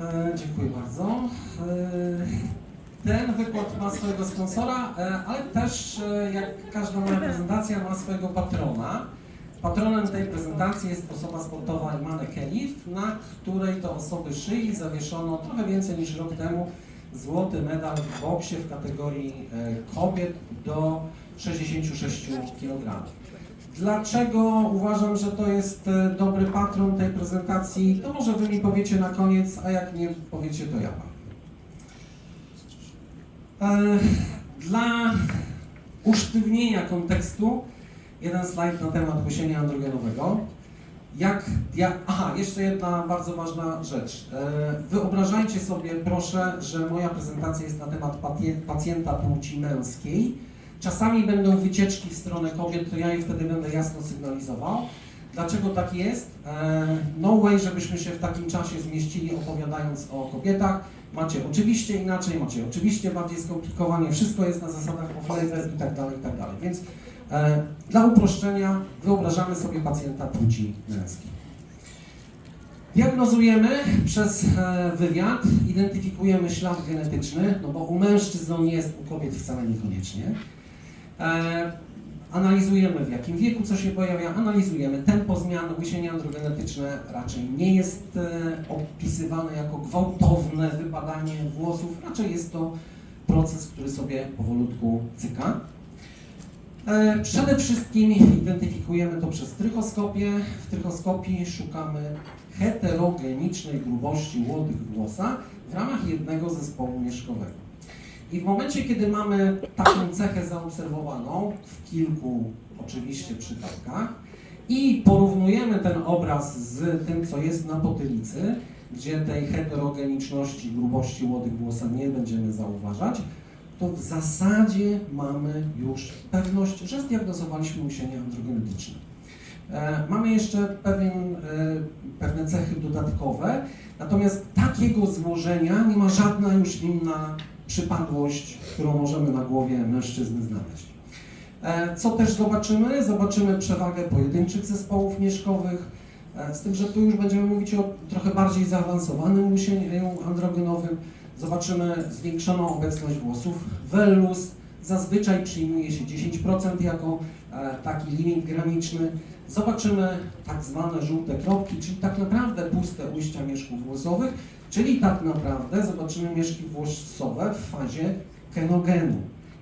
E, dziękuję bardzo. E, ten wykład ma swojego sponsora, e, ale też, jak każda moja prezentacja, ma swojego patrona. Patronem tej prezentacji jest osoba sportowa Imane Kelif, na której to osoby szyi zawieszono trochę więcej niż rok temu złoty medal w boksie w kategorii kobiet do 66 kg. Dlaczego uważam, że to jest e, dobry patron tej prezentacji? To może Wy mi powiecie na koniec, a jak nie powiecie, to ja powiem. E, Dla usztywnienia kontekstu jeden slajd na temat łysienia androgenowego. Jak, ja, aha, jeszcze jedna bardzo ważna rzecz. E, Wyobrażajcie sobie proszę, że moja prezentacja jest na temat pacjenta płci męskiej. Czasami będą wycieczki w stronę kobiet, to ja je wtedy będę jasno sygnalizował. Dlaczego tak jest? E, No way, żebyśmy się w takim czasie zmieścili opowiadając o kobietach. Macie oczywiście inaczej, macie oczywiście bardziej skomplikowanie, wszystko jest na zasadach off-label i tak dalej, i tak dalej. Więc e, dla uproszczenia wyobrażamy sobie pacjenta płci męskiej. Diagnozujemy przez e, wywiad, identyfikujemy ślad genetyczny, no bo u mężczyzn on jest, u kobiet wcale niekoniecznie. E, analizujemy w jakim wieku co się pojawia, analizujemy tempo zmian, łysienie androgenetyczne raczej nie jest e, opisywane jako gwałtowne wypadanie włosów, raczej jest to proces, który sobie powolutku cyka. E, Przede wszystkim identyfikujemy to przez trychoskopię. W trychoskopii szukamy heterogenicznej grubości łodych włosa w ramach jednego zespołu mieszkowego. I w momencie, kiedy mamy taką cechę zaobserwowaną w kilku oczywiście przypadkach i porównujemy ten obraz z tym, co jest na potylicy, gdzie tej heterogeniczności grubości łodych włosa nie będziemy zauważać, to w zasadzie mamy już pewność, że zdiagnozowaliśmy łysienie androgenetyczne. E, Mamy jeszcze pewien, e, pewne cechy dodatkowe, natomiast takiego złożenia nie ma żadna już inna przypadłość, którą możemy na głowie mężczyzny znaleźć. E, Co też zobaczymy? Zobaczymy przewagę pojedynczych zespołów mieszkowych, e, z tym, że tu już będziemy mówić o trochę bardziej zaawansowanym łysieniu androgenowym. Zobaczymy zwiększoną obecność włosów vellus. Zazwyczaj przyjmuje się 10% jako e, taki limit graniczny. Zobaczymy tak zwane żółte kropki, czyli tak naprawdę puste ujścia mieszków włosowych, czyli tak naprawdę zobaczymy mieszki włosowe w fazie kenogenu,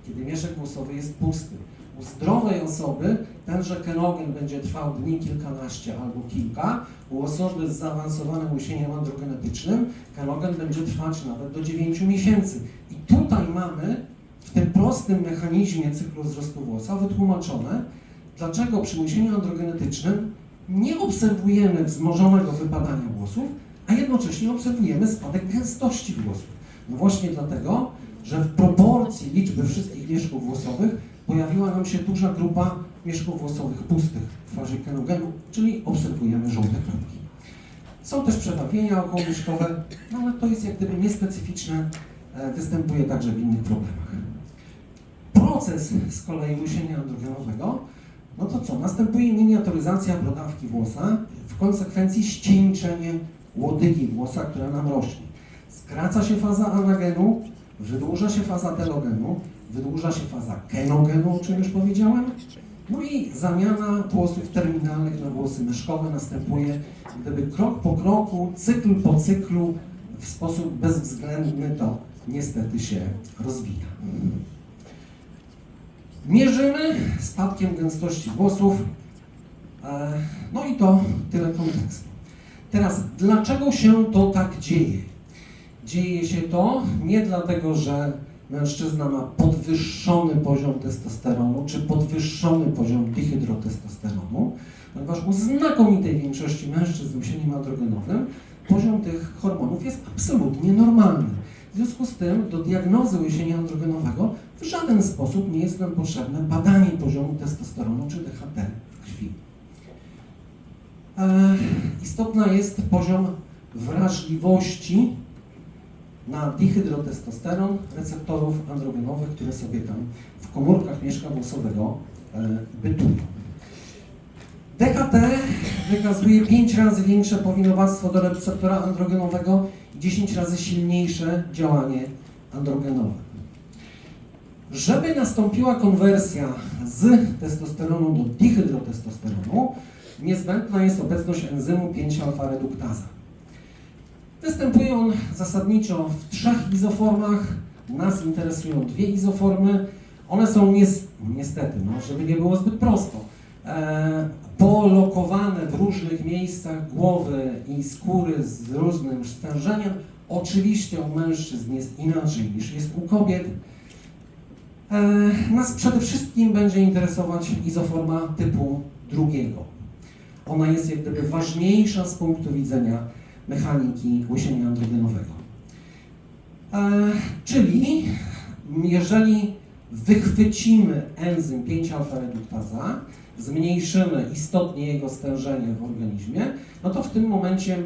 kiedy mieszek włosowy jest pusty. U zdrowej osoby tenże kenogen będzie trwał dni kilkanaście albo kilka. U osoby z zaawansowanym łysieniem androgenetycznym kenogen będzie trwać nawet do 9 miesięcy. I tutaj mamy w tym prostym mechanizmie cyklu wzrostu włosa wytłumaczone, dlaczego przy łysieniu androgenetycznym nie obserwujemy wzmożonego wypadania włosów, a jednocześnie obserwujemy spadek gęstości włosów. No właśnie dlatego, że w proporcji liczby wszystkich mieszków włosowych pojawiła nam się duża grupa mieszków włosowych pustych w fazie kenogenu, czyli obserwujemy żółte kropki. Są też przebawienia okołomieszkowe, no ale to jest jak gdyby niespecyficzne, e, występuje także w innych problemach. Proces z kolei łysienia androgenowego, no to co? Następuje miniaturyzacja brodawki włosa, w konsekwencji ścieńczenie łodygi włosa, która nam rośnie. Skraca się faza anagenu, wydłuża się faza telogenu, wydłuża się faza kenogenu, o czym już powiedziałem, no i zamiana włosów terminalnych na włosy myszkowe następuje gdyby krok po kroku, cykl po cyklu, w sposób bezwzględny to niestety się rozwija. Mierzymy spadkiem gęstości włosów, e, no i to tyle kontekstu. Teraz, dlaczego się to tak dzieje? Dzieje się to nie dlatego, że mężczyzna ma podwyższony poziom testosteronu czy podwyższony poziom dihydrotestosteronu, ponieważ u znakomitej większości mężczyzn z łysieniem androgenowym poziom tych hormonów jest absolutnie normalny. W związku z tym do diagnozy łysienia androgenowego w żaden sposób nie jest nam potrzebne badanie poziomu testosteronu czy DHT istotna jest poziom wrażliwości na dihydrotestosteron receptorów androgenowych, które sobie tam w komórkach mieszka włosowego e, bytują. DHT wykazuje 5 razy większe powinowactwo do receptora androgenowego i 10 razy silniejsze działanie androgenowe. Żeby nastąpiła konwersja z testosteronu do dihydrotestosteronu, niezbędna jest obecność enzymu 5-alfa-reduktaza. Występuje on zasadniczo w trzech izoformach. Nas interesują dwie izoformy. One są nies- niestety, no, żeby nie było zbyt prosto, e, polokowane w różnych miejscach głowy i skóry z różnym stężeniem. Oczywiście u mężczyzn jest inaczej niż jest u kobiet. E, nas przede wszystkim będzie interesować izoforma typu drugiego. Ona jest jak gdyby ważniejsza z punktu widzenia mechaniki łysienia androgenowego. E, czyli jeżeli wychwycimy enzym 5-alfa-reduktaza, zmniejszymy istotnie jego stężenie w organizmie, no to w tym momencie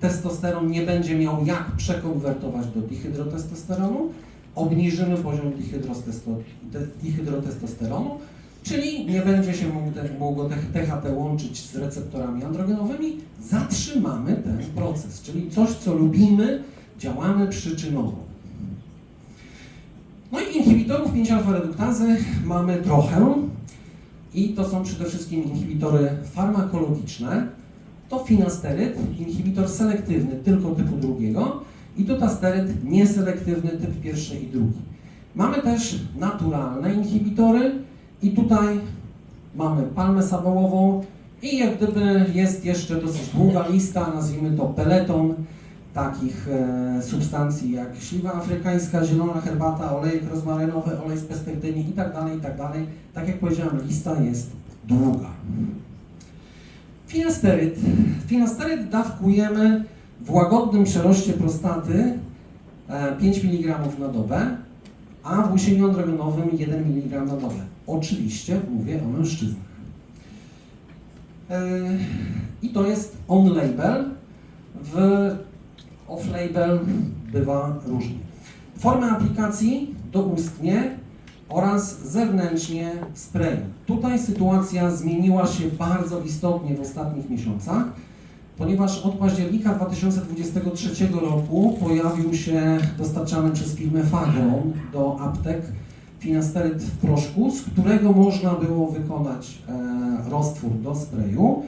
testosteron nie będzie miał jak przekonwertować do dihydrotestosteronu, obniżymy poziom dihydrotestosteronu, czyli nie będzie się mógł, te- mogło THT łączyć z receptorami androgenowymi, zatrzymamy ten proces, czyli coś, co lubimy, działamy przyczynowo. No i inhibitorów 5-alfa-reduktazy mamy trochę i to są przede wszystkim inhibitory farmakologiczne. To finasteryd, inhibitor selektywny tylko typu drugiego i dutasteryd nieselektywny typ pierwszy i drugi. Mamy też naturalne inhibitory i tutaj mamy palmę sabołową i jak gdyby jest jeszcze dosyć długa lista, nazwijmy to peleton, takich e, substancji jak śliwa afrykańska, zielona herbata, olejek rozmarynowy, olej z pestykdyni i tak dalej, i tak. Tak jak powiedziałem, lista jest długa. Finasteryd. Finasteryd dawkujemy w łagodnym przeroście prostaty e, 5 mg na dobę, a w łysieniu androgenowym 1 mg na dobę. Oczywiście mówię o mężczyznach. E, I to jest on-label. W off-label bywa różnie. Formy aplikacji doustnie oraz zewnętrznie w sprayu. Tutaj sytuacja zmieniła się bardzo istotnie w ostatnich miesiącach, ponieważ od października 2023 roku pojawił się dostarczany przez firmę Fagron do aptek finasteryd w proszku, z którego można było wykonać e, roztwór do sprayu,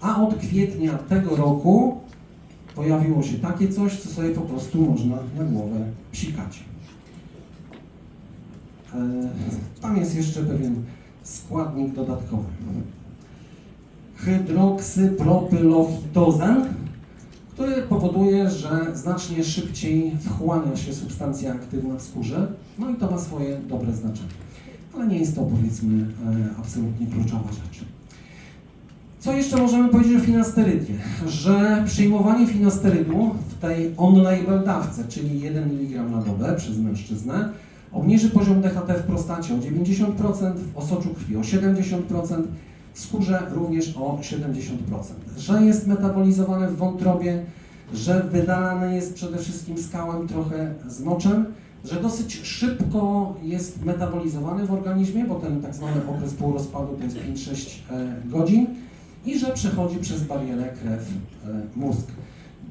a od kwietnia tego roku pojawiło się takie coś, co sobie po prostu można na głowę psikać. E, Tam jest jeszcze pewien składnik dodatkowy. Hydroksypropylochitozen, który powoduje, że znacznie szybciej wchłania się substancja aktywna w skórze, no i to ma swoje dobre znaczenie. Ale nie jest to powiedzmy e, absolutnie kluczowa rzecz. Co jeszcze możemy powiedzieć o finasterydzie? Że przyjmowanie finasterydu w tej on-label dawce, czyli 1 mg na dobę przez mężczyznę, obniży poziom DHT w prostacie o 90%, w osoczu krwi o 70%, w skórze również o 70%. Że jest metabolizowany w wątrobie, że wydalany jest przede wszystkim skałem trochę z moczem, że dosyć szybko jest metabolizowany w organizmie, bo ten tak zwany okres półrozpadu to jest 5-6 e, godzin i że przechodzi przez barierę krew-mózg.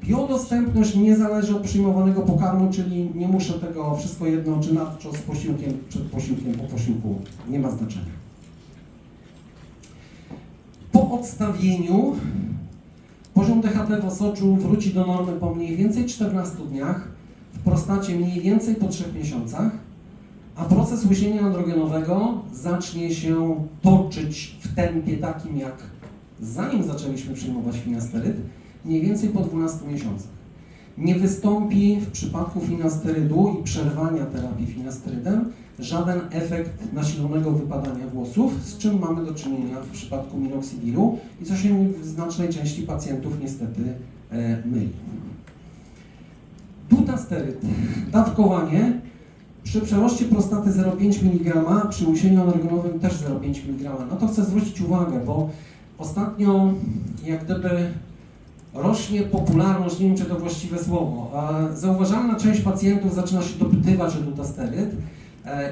Biodostępność nie zależy od przyjmowanego pokarmu, czyli nie muszę tego wszystko jedno czy nadczo z posiłkiem, przed posiłkiem, po posiłku, nie ma znaczenia. Odstawieniu poziom DHT w osoczu wróci do normy po mniej więcej 14 dniach, w prostacie mniej więcej po 3 miesiącach, a proces łysienia androgenowego zacznie się toczyć w tempie takim jak zanim zaczęliśmy przyjmować finasteryd, mniej więcej po 12 miesiącach. Nie wystąpi w przypadku finasterydu i przerwania terapii finasterydem żaden efekt nasilonego wypadania włosów, z czym mamy do czynienia w przypadku minoxidilu i co się w znacznej części pacjentów niestety e, myli. Dutasteryd. Dawkowanie przy przeroście prostaty 0,5 mg, przy łysieniu androgenowym też 0,5 mg. No to chcę zwrócić uwagę, bo ostatnio jak gdyby rośnie popularność, nie wiem czy to właściwe słowo. Zauważalna część pacjentów zaczyna się dopytywać o dutasteryt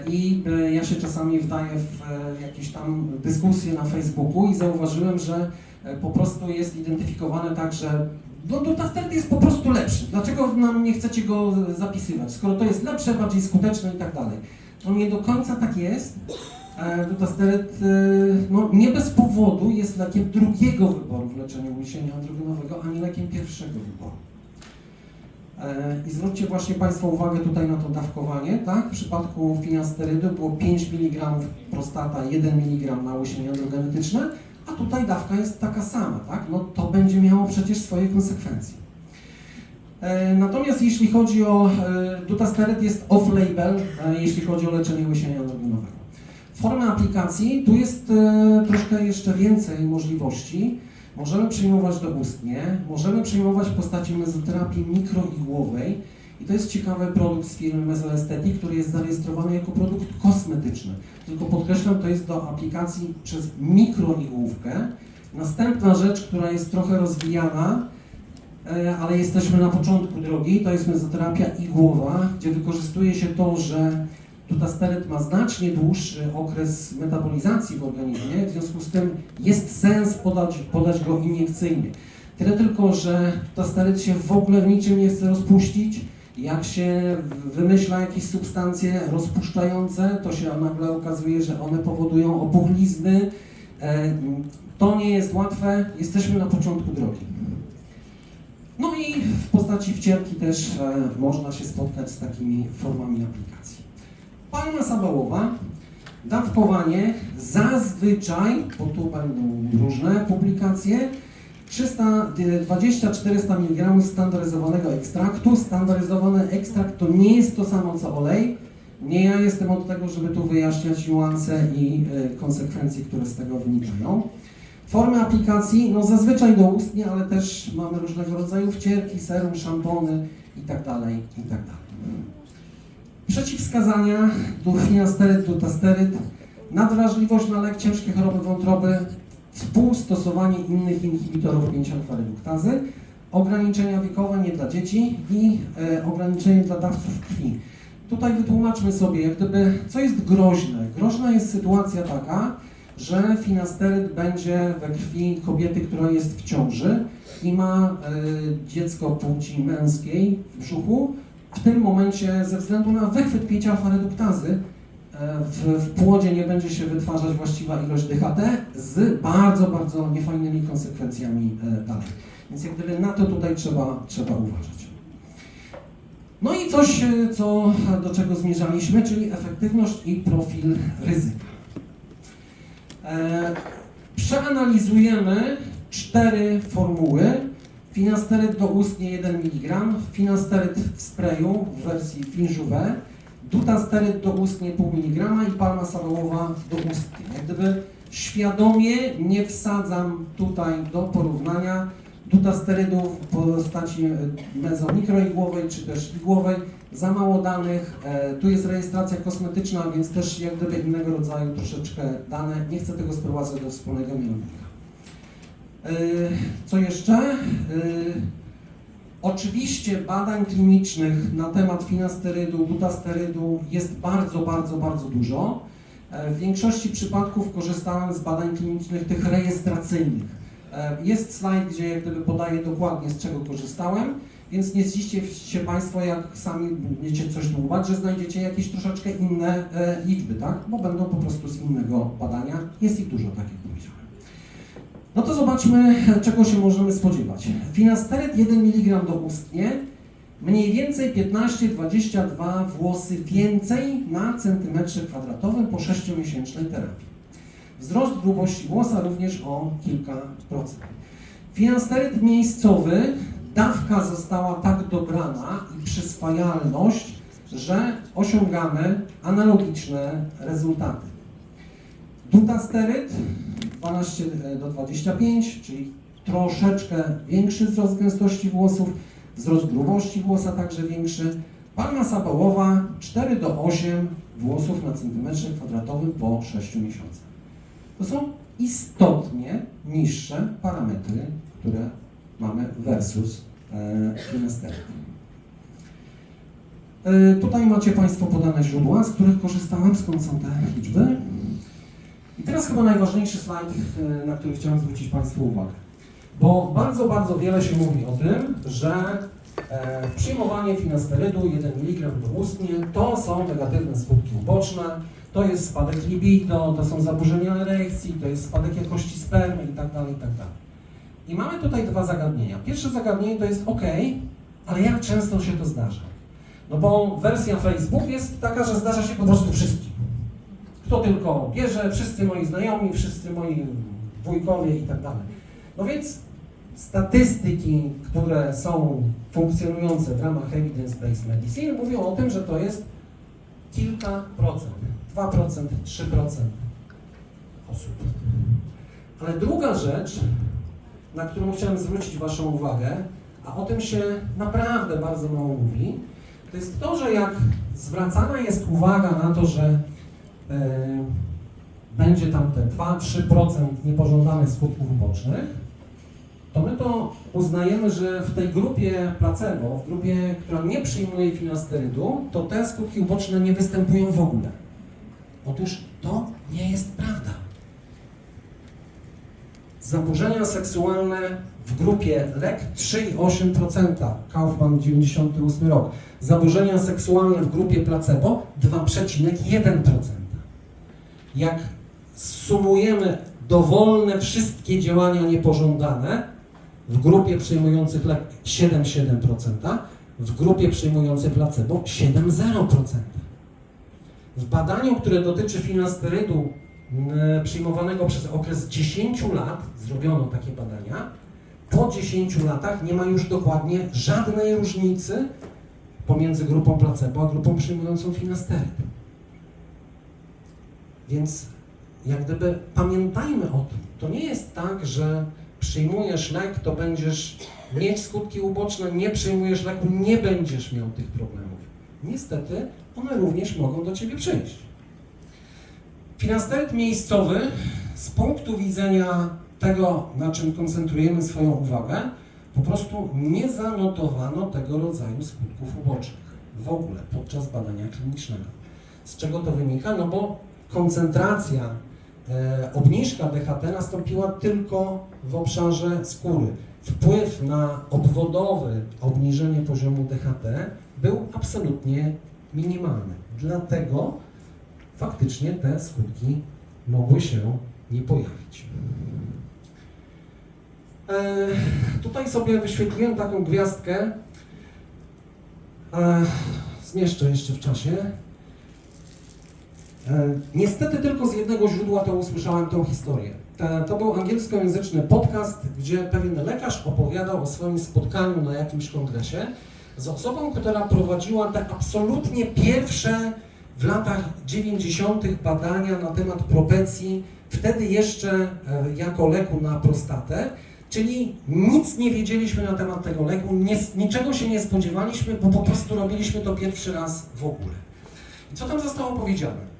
i e, ja się czasami wdaję w e, jakieś tam dyskusje na Facebooku i zauważyłem, że e, po prostu jest identyfikowane tak, że no, dutasteryt jest po prostu lepszy. Dlaczego nam nie chcecie go zapisywać? Skoro to jest lepsze, bardziej skuteczne i tak dalej. To nie do końca tak jest. E, Dutasteryt e, no, nie bez powodu jest lekiem drugiego wyboru w leczeniu uniesienia androgenowego, a nie lekiem pierwszego wyboru. E, I zwróćcie właśnie Państwo uwagę tutaj na to dawkowanie, tak? W przypadku finasterydu było 5 mg prostata, 1 mg na łysienie androgenetyczne, a tutaj dawka jest taka sama, tak? No to będzie miało przecież swoje konsekwencje. E, Natomiast jeśli chodzi o e, dutasteryt jest off-label, jeśli chodzi o leczenie łysienia androgenowego. Formy aplikacji, tu jest troszkę jeszcze więcej możliwości. Możemy przyjmować doustnie, możemy przyjmować w postaci mezoterapii mikroigłowej i to jest ciekawy produkt z firmy Mesoestetic, który jest zarejestrowany jako produkt kosmetyczny. Tylko podkreślam, to jest do aplikacji przez mikroigłówkę. Następna rzecz, która jest trochę rozwijana, e, ale jesteśmy na początku drogi, to jest mezoterapia igłowa, gdzie wykorzystuje się to, że dutasteryt ma znacznie dłuższy okres metabolizacji w organizmie, w związku z tym jest sens podać, podać go iniekcyjnie. Tyle tylko, że dutasteryt się w ogóle w niczym nie chce rozpuścić. Jak się wymyśla jakieś substancje rozpuszczające, to się nagle okazuje, że one powodują opuchlizny. E, To nie jest łatwe, jesteśmy na początku drogi. No i w postaci wcierki też e, można się spotkać z takimi formami aplikacji. Palma sabałowa, dawkowanie zazwyczaj, bo tu będą różne publikacje, 320-400 mg standaryzowanego ekstraktu. Standaryzowany ekstrakt to nie jest to samo co olej. Nie ja jestem od tego, żeby tu wyjaśniać niuanse i y, konsekwencje, które z tego wynikają. Formy aplikacji, no zazwyczaj doustnie, ale też mamy różnego rodzaju wcierki, serum, szampony itd. itd. Przeciwwskazania do finasteryt, dutasteryt, nadwrażliwość na lek, ciężkie choroby wątroby, współstosowanie innych inhibitorów 5-alfa-reduktazy, ograniczenia wiekowe nie dla dzieci i e, ograniczenie dla dawców krwi. Tutaj wytłumaczmy sobie, jak gdyby, co jest groźne. Groźna jest sytuacja taka, że finasteryt będzie we krwi kobiety, która jest w ciąży i ma e, dziecko płci męskiej w brzuchu. W tym momencie, ze względu na wychwyt 5-alfa-reduktazy, e, w, w płodzie nie będzie się wytwarzać właściwa ilość DHT z bardzo, bardzo niefajnymi konsekwencjami e, dalej. Więc jak gdyby na to tutaj trzeba, trzeba uważać. No i coś, e, co, do czego zmierzaliśmy, czyli efektywność i profil ryzyka. Przeanalizujemy cztery formuły. Finasteryt doustnie 1 mg, finasteryt w sprayu w wersji Finjuve, dutasteryt doustnie 0,5 mg i palma sabałowa doustnie. Jak gdyby świadomie nie wsadzam tutaj do porównania dutasterydów w postaci e, mezomikroigłowej czy też igłowej. Za mało danych. E, tu jest rejestracja kosmetyczna, więc też jak gdyby innego rodzaju troszeczkę dane. Nie chcę tego sprowadzać do wspólnego mianownika. E, Co jeszcze? E, Oczywiście badań klinicznych na temat finasterydu, dutasterydu jest bardzo, bardzo, bardzo dużo. E, W większości przypadków korzystałem z badań klinicznych tych rejestracyjnych. E, Jest slajd, gdzie jak gdyby podaję dokładnie z czego korzystałem, więc nie zdziwcie się Państwo, jak sami będziecie coś dłubać, że znajdziecie jakieś troszeczkę inne e, liczby, tak? Bo będą po prostu z innego badania. Jest ich dużo, tak powiedziałem. No to zobaczmy, czego się możemy spodziewać. Finasteryt 1 mg doustnie, mniej więcej 15-22 włosy więcej na centymetrze kwadratowym po 6-miesięcznej terapii. Wzrost grubości włosa również o kilka procent. Finasteryt miejscowy, dawka została tak dobrana i przyswajalność, że osiągamy analogiczne rezultaty. Dutasteryt 12 do 25, czyli troszeczkę większy wzrost gęstości włosów, wzrost grubości włosa także większy. Palma sabałowa 4 do 8 włosów na centymetrze kwadratowym po 6 miesiącach. To są istotnie niższe parametry, które mamy versus e, finasteryt. E, tutaj macie Państwo podane źródła, z których korzystałem, skąd są te liczby. I teraz chyba najważniejszy slajd, na który chciałem zwrócić Państwu uwagę. Bo bardzo, bardzo wiele się mówi o tym, że e, przyjmowanie finasterydu 1 mg doustnie to są negatywne skutki uboczne, to jest spadek libido, to są zaburzenia erekcji, to jest spadek jakości spermy itd. itd. I mamy tutaj dwa zagadnienia. Pierwsze zagadnienie to jest ok, ale jak często się to zdarza? No bo wersja Facebook jest taka, że zdarza się po prostu wszystkim. Kto tylko bierze, wszyscy moi znajomi, wszyscy moi wujkowie i tak dalej. No więc statystyki, które są funkcjonujące w ramach evidence-based medicine mówią o tym, że to jest kilka procent, 2%, 3% osób. Ale druga rzecz, na którą chciałem zwrócić Waszą uwagę, a o tym się naprawdę bardzo mało mówi, to jest to, że jak zwracana jest uwaga na to, że będzie tam te 2-3% niepożądanych skutków ubocznych, to my to uznajemy, że w tej grupie placebo, w grupie, która nie przyjmuje finasterydu, to te skutki uboczne nie występują w ogóle. Otóż to nie jest prawda. Zaburzenia seksualne w grupie lek 3,8%, Kaufman 98 rok. Zaburzenia seksualne w grupie placebo 2,1%. Jak sumujemy dowolne wszystkie działania niepożądane w grupie przyjmujących lek 7,7%, w grupie przyjmującej placebo 7,0%. W badaniu, które dotyczy finasterydu przyjmowanego przez okres 10 lat, zrobiono takie badania, po 10 latach nie ma już dokładnie żadnej różnicy pomiędzy grupą placebo a grupą przyjmującą finasteryd. Więc jak gdyby pamiętajmy o tym. To nie jest tak, że przyjmujesz lek, to będziesz mieć skutki uboczne, nie przyjmujesz leku, nie będziesz miał tych problemów. Niestety one również mogą do Ciebie przyjść. Finasteryd miejscowy z punktu widzenia tego, na czym koncentrujemy swoją uwagę, po prostu nie zanotowano tego rodzaju skutków ubocznych w ogóle podczas badania klinicznego. Z czego to wynika? No bo koncentracja, e, obniżka DHT nastąpiła tylko w obszarze skóry. Wpływ na obwodowe obniżenie poziomu DHT był absolutnie minimalny. Dlatego faktycznie te skutki mogły się nie pojawić. E, tutaj sobie wyświetliłem taką gwiazdkę. E, zmieszczę jeszcze w czasie. E, Niestety tylko z jednego źródła to usłyszałem tą historię. E, To był angielskojęzyczny podcast, gdzie pewien lekarz opowiadał o swoim spotkaniu na jakimś kongresie z osobą, która prowadziła te absolutnie pierwsze w latach 90. badania na temat propecji, wtedy jeszcze e, jako leku na prostatę. Czyli nic nie wiedzieliśmy na temat tego leku, nie, niczego się nie spodziewaliśmy, bo po prostu robiliśmy to pierwszy raz w ogóle. I co tam zostało powiedziane?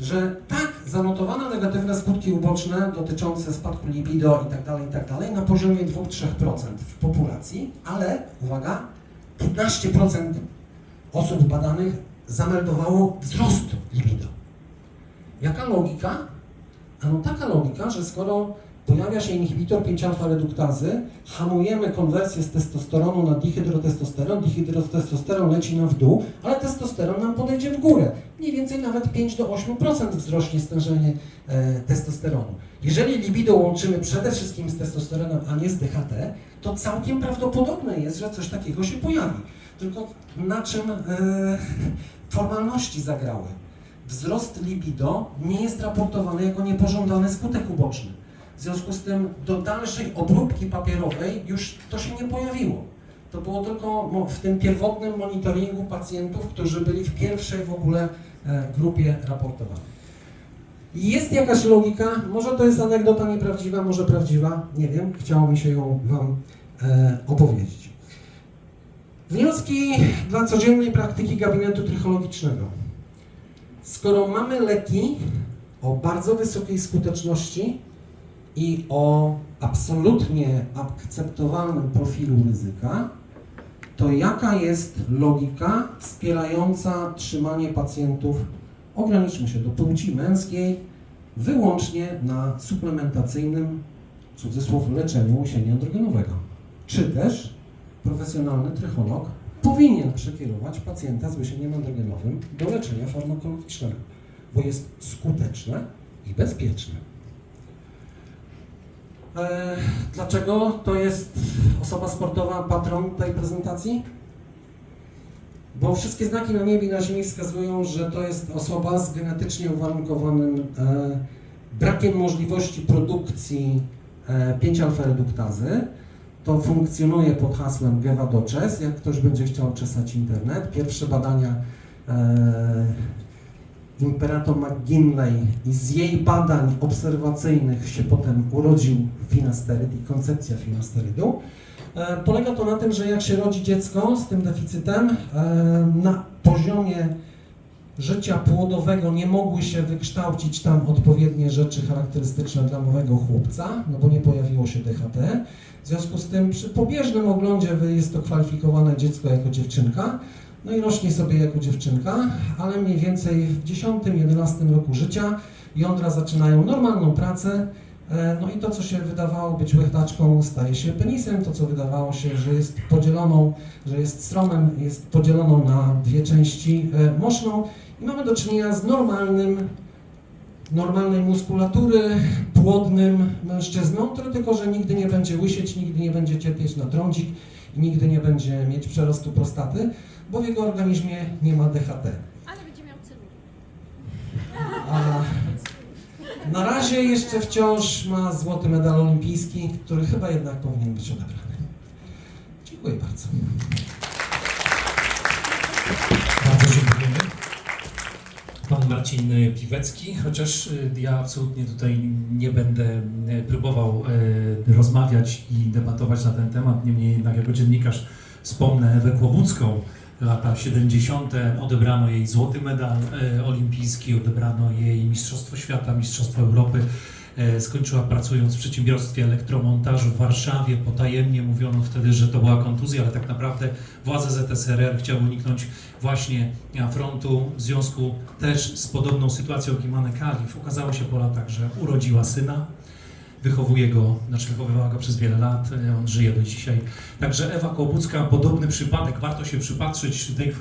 Że tak, zanotowano negatywne skutki uboczne dotyczące spadku libido i tak dalej, i tak dalej, na poziomie 2-3% w populacji, ale uwaga, 15% osób badanych zameldowało wzrost libido. Jaka logika? Ano taka logika, że skoro pojawia się inhibitor 5-alfa-reduktazy, hamujemy konwersję z testosteronu na dihydrotestosteron, dihydrotestosteron leci nam w dół, ale testosteron nam podejdzie w górę. Mniej więcej nawet 5 do 8% wzrośnie stężenie e, testosteronu. Jeżeli libido łączymy przede wszystkim z testosteronem, a nie z DHT, to całkiem prawdopodobne jest, że coś takiego się pojawi. Tylko na czym e, formalności zagrały? Wzrost libido nie jest raportowany jako niepożądany skutek uboczny. W związku z tym do dalszej obróbki papierowej już to się nie pojawiło. To było tylko w tym pierwotnym monitoringu pacjentów, którzy byli w pierwszej w ogóle e, grupie raportowanej. Jest jakaś logika, może to jest anegdota nieprawdziwa, może prawdziwa, nie wiem, chciało mi się ją Wam e, opowiedzieć. Wnioski dla codziennej praktyki gabinetu trychologicznego. Skoro mamy leki o bardzo wysokiej skuteczności i o absolutnie akceptowalnym profilu ryzyka, to jaka jest logika wspierająca trzymanie pacjentów, ograniczmy się do płci męskiej, wyłącznie na suplementacyjnym, cudzysłów, leczeniu łysienia androgenowego. Czy też profesjonalny trycholog powinien przekierować pacjenta z łysieniem androgenowym do leczenia farmakologicznego, bo jest skuteczne i bezpieczne. E, Dlaczego to jest osoba sportowa patron tej prezentacji? Bo wszystkie znaki na niebie i na ziemi wskazują, że to jest osoba z genetycznie uwarunkowanym e, brakiem możliwości produkcji e, 5-alfa-reduktazy. To funkcjonuje pod hasłem Gevadoces, jak ktoś będzie chciał czesać internet. Pierwsze badania e, imperator McGinley i z jej badań obserwacyjnych się potem urodził finasteryd i koncepcja finasterydu. E, Polega to na tym, że jak się rodzi dziecko z tym deficytem, e, na poziomie życia płodowego nie mogły się wykształcić tam odpowiednie rzeczy charakterystyczne dla małego chłopca, no bo nie pojawiło się DHT. W związku z tym przy pobieżnym oglądzie jest to kwalifikowane dziecko jako dziewczynka, no i rośnie sobie jako dziewczynka, ale mniej więcej w 10-11 roku życia jądra zaczynają normalną pracę, e, no i to, co się wydawało być łechtaczką, staje się penisem, to, co wydawało się, że jest podzieloną, że jest stromem, jest podzieloną na dwie części e, moszną. I mamy do czynienia z normalnym, normalnej muskulatury, płodnym mężczyzną, który tylko, że nigdy nie będzie łysieć, nigdy nie będzie cierpieć na trądzik i nigdy nie będzie mieć przerostu prostaty, bo w jego organizmie nie ma DHT. Ale będzie miał. A na razie jeszcze wciąż ma złoty medal olimpijski, który chyba jednak powinien być odebrany. Dziękuję bardzo. Bardzo dziękujemy. Pan Marcin Piwecki, chociaż y, ja absolutnie tutaj nie będę y, próbował y, rozmawiać i debatować na ten temat, niemniej jednak jako dziennikarz wspomnę Ewę Kłobucką. Lata 70. odebrano jej złoty medal y, olimpijski, odebrano jej Mistrzostwo Świata, Mistrzostwo Europy. E, Skończyła pracując w przedsiębiorstwie elektromontażu w Warszawie. Potajemnie mówiono wtedy, że to była kontuzja, ale tak naprawdę władze ZSRR chciały uniknąć właśnie frontu w związku też z podobną sytuacją Gimane Kalif. Okazało się po latach, że urodziła syna, wychowuje go, znaczy wychowywała go przez wiele lat, e, on żyje do dzisiaj. Także Ewa Kłobucka, podobny przypadek, warto się przypatrzyć tej kwestii.